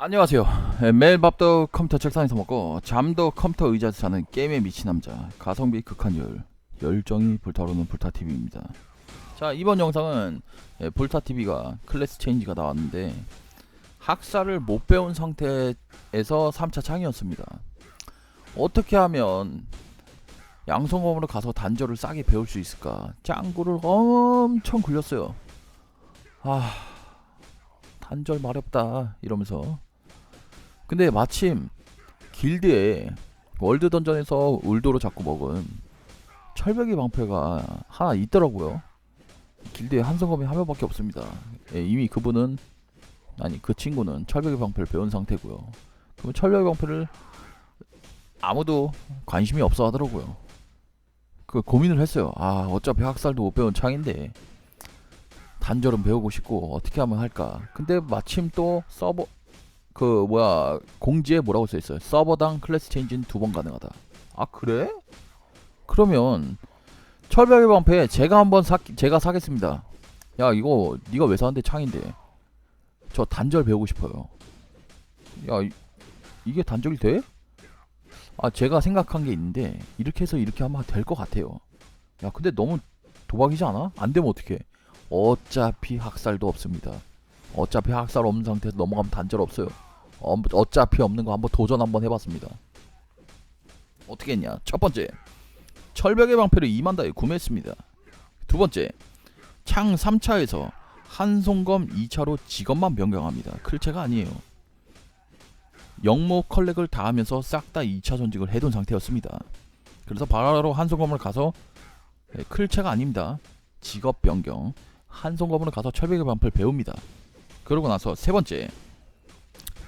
안녕하세요. 예, 매일 밥도 컴퓨터 책상에서 먹고 잠도 컴퓨터 의자에서 자는 게임에 미친 남자 가성비 극한열 열정이 불타오르는 불타TV입니다. 자 이번 영상은 예, 불타TV가 클래스 체인지가 나왔는데 학사를 못 배운 상태에서 3차 창이었습니다. 어떻게 하면 양성검으로 가서 단절을 싸게 배울 수 있을까 짱구를 엄청 굴렸어요. 아 단절 마렵다 이러면서 근데 마침 길드에 월드 던전에서 울도로 자꾸 먹은 철벽의 방패가 하나 있더라고요. 길드에 한성검이 한 명밖에 없습니다. 예, 이미 그분은 아니 그 친구는 철벽의 방패를 배운 상태고요. 그럼 철벽의 방패를 아무도 관심이 없어 하더라고요. 그 고민을 했어요. 아 어차피 학살도 못 배운 창인데 단절은 배우고 싶고 어떻게 하면 할까? 근데 마침 또 서버 그 뭐야 공지에 뭐라고 써 있어요 서버당 클래스 체인지는 두 번 가능하다 아 그래 그러면 철벽의 방패 제가 한번 사 제가 사겠습니다 야 이거 네가 왜 사는데 창인데 저 단절 배우고 싶어요 야 이, 이게 단절이 돼? 아 제가 생각한 게 있는데 이렇게 해서 이렇게 하면 될 것 같아요 야 근데 너무 도박이지 않아? 안 되면 어떡해 어차피 학살도 없습니다. 어차피 학살 없는 상태에서 넘어가면 단절 없어요. 어, 어차피 없는 거 한번 도전 한번 해봤습니다. 어떻게 했냐? 첫 번째, 철벽의 방패를 2만 다에 구매했습니다. 두 번째, 창 3차에서 한송검 2차로 직업만 변경합니다. 클체가 아니에요. 영모 컬렉을 다 하면서 싹 다 2차 전직을 해둔 상태였습니다. 그래서 바로 한송검을 가서 네, 클체가 아닙니다. 직업 변경. 한송검으로 가서 철벽의 방패를 배웁니다. 그러고 나서 세 번째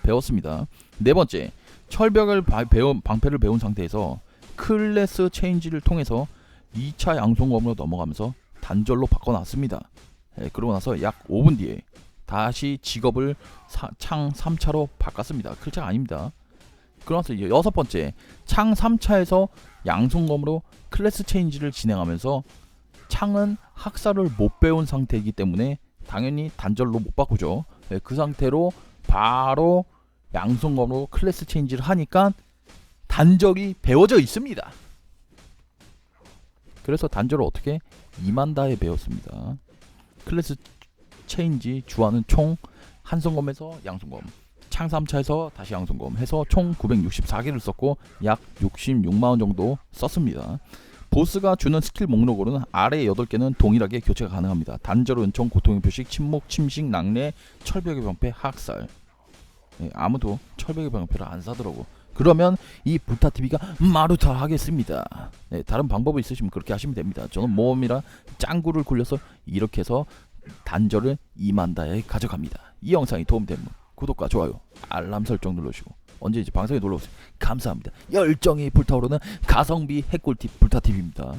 배웠습니다. 네 번째 철벽을 바, 배운 방패를 배운 상태에서 클래스 체인지를 통해서 2차 양송검으로 넘어가면서 단절로 바꿔놨습니다. 예, 그러고 나서 약 5분 뒤에 다시 직업을 사, 창 3차로 바꿨습니다. 클체가 아닙니다. 그러면서 이제 여섯 번째 창 3차에서 양송검으로 클래스 체인지를 진행하면서 창은 학살을 못 배운 상태이기 때문에 당연히 단절로 못 바꾸죠. 네, 그 상태로 바로 양손검으로 클래스 체인지를 하니까 단절이 배워져 있습니다. 그래서 단절을 어떻게 2만 다에 배웠습니다. 클래스 체인지 주화는 총 한손검에서 양손검, 창 3차에서 다시 양손검 해서 총 964개를 썼고 약 66만 원 정도 썼습니다. 보스가 주는 스킬 목록으로는 아래 8개는 동일하게 교체가 가능합니다. 단절, 은총, 고통의 표식, 침묵, 침식, 낙뢰, 철벽의 방패, 학살. 예, 아무도 철벽의 방패를 안 사더라고. 그러면 이 불타TV가 마루타 하겠습니다. 네, 다른 방법이 있으시면 그렇게 하시면 됩니다. 저는 모험이라 짱구를 굴려서 이렇게 해서 단절을 2만다에 가져갑니다. 이 영상이 도움되면 구독과 좋아요, 알람 설정 눌러주시고 언제든지 방송에 놀러오세요. 감사합니다. 열정이 불타오르는 가성비 핵꿀팁 불타TV입니다.